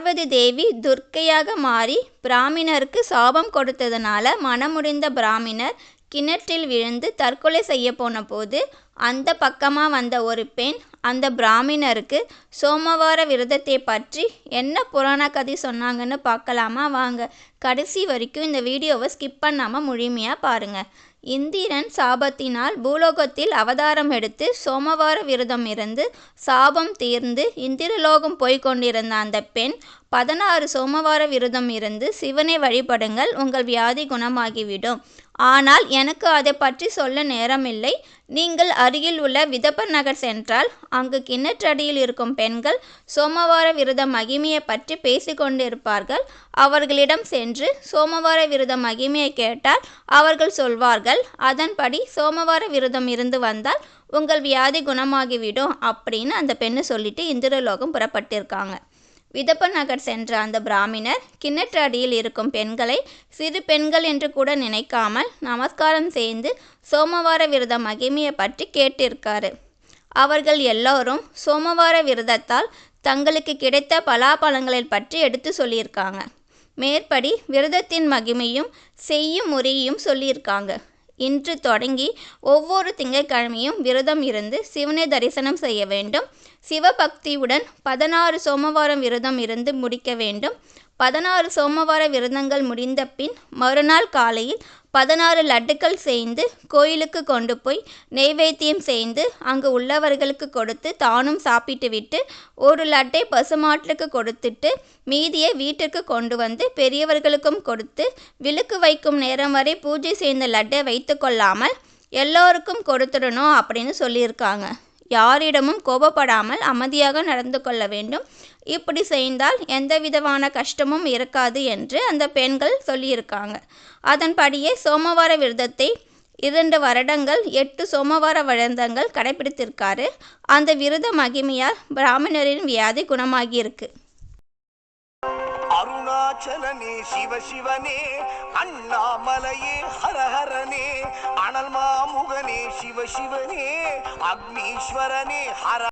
பார்வதி தேவி துர்க்கையாக மாறி பிராமணருக்கு சாபம் கொடுத்ததுனால மனமுடிந்த பிராமணர் கிணற்றில் விழுந்து தற்கொலை செய்ய போன போது அந்த பக்கமாக வந்த ஒரு பெண் அந்த பிராமணருக்கு சோமவார விரதத்தை பற்றி என்ன புராண கதை சொன்னாங்கன்னு பார்க்கலாமா? வாங்க. கடைசி வரைக்கும் இந்த வீடியோவை ஸ்கிப் பண்ணாமல் முழுமையாக பாருங்கள் இந்திரன் சாபத்தினால் பூலோகத்தில் அவதாரம் எடுத்து சோமவார விரதம் இருந்து சாபம் தீர்ந்து இந்திரலோகம் போய்க் கொண்டிருந்த அந்த பெண் பதினாறு சோமவார விரதம் இருந்து சிவனை வழிபடுங்கள் உங்கள் வியாதி குணமாகிவிடும். ஆனால் எனக்கு அதை பற்றி சொல்ல நேரமில்லை. நீங்கள் அருகில் உள்ள விதப்பர் நகர் சென்றால் அங்கு கிணற்றடியில் இருக்கும் பெண்கள் சோமவார விரத மகிமையை பற்றி பேசிக்கொண்டிருப்பார்கள் அவர்களிடம் சென்று என்று சோமவார விரத மகிமையை கேட்டால் அவர்கள் சொல்வார்கள் அதன்படி சோமவார விரதம் இருந்து வந்தால் உங்கள் வியாதி குணமாகிவிடும் அப்படின்னு அந்த பெண்ணு சொல்லிட்டு இந்திரலோகம் புறப்பட்டிருக்காங்க. விதப்ப நகர் சென்ற அந்த பிராமணர் கிணற்றடியில் இருக்கும் பெண்களை சிறு பெண்கள் என்று கூட நினைக்காமல் நமஸ்காரம் செய்து சோமவார விரத மகிமையை பற்றி கேட்டிருக்காரு. அவர்கள் எல்லோரும் சோமவார விரதத்தால் தங்களுக்கு கிடைத்த பலாபலங்களை பற்றி எடுத்து சொல்லியிருக்காங்க. மேற்படி விரதத்தின் மகிமையும் செய்யும் முறையும் சொல்லியிருக்காங்க. இன்று தொடங்கி ஒவ்வொரு திங்கட்கிழமையும் விரதம் இருந்து சிவனை தரிசனம் செய்ய வேண்டும். சிவபக்தியுடன் பதினாறு சோமவாரம் விரதம் இருந்து முடிக்க வேண்டும். பதினாறு சோமவார விரதங்கள் முடிந்த பின் மறுநாள் காலையில் பதினாறு லட்டுக்கள் செய்து கோயிலுக்கு கொண்டு போய் நெய்வேத்தியம் செய்து அங்கு உள்ளவர்களுக்கு கொடுத்து தானும் சாப்பிட்டுவிட்டு ஒரு லட்டை பசுமாட்டுக்கு கொடுத்துட்டு மீதியை வீட்டிற்கு கொண்டு வந்து பெரியவர்களுக்கும் கொடுத்து விளக்கு வைக்கும் நேரம் வரை பூஜை செய்த லட்டை வைத்து கொள்ளாமல் எல்லோருக்கும் கொடுத்துடணும் அப்படின்னு சொல்லியிருக்காங்க. யாரிடமும் கோபப்படாமல் அமைதியாக நடந்து கொள்ள வேண்டும். இப்படி செய்தால் எந்த விதமான கஷ்டமும் இருக்காது என்று அந்த பெண்கள் சொல்லியிருக்காங்க. அதன்படியே சோமவார விரதத்தை இரண்டு வருடங்கள் எட்டு சோமவார விரதங்கள் கடைபிடித்திருக்காரு. அந்த விரத மகிமையால் பிராமணரின் வியாதி குணமாகியிருக்கு. அருணாச்சலனே சிவ சிவனே அண்ணாமலையே ஹரஹரனே அனல் மாமுகனே சிவ சிவனே அக்னீஸ்வரனே ஹர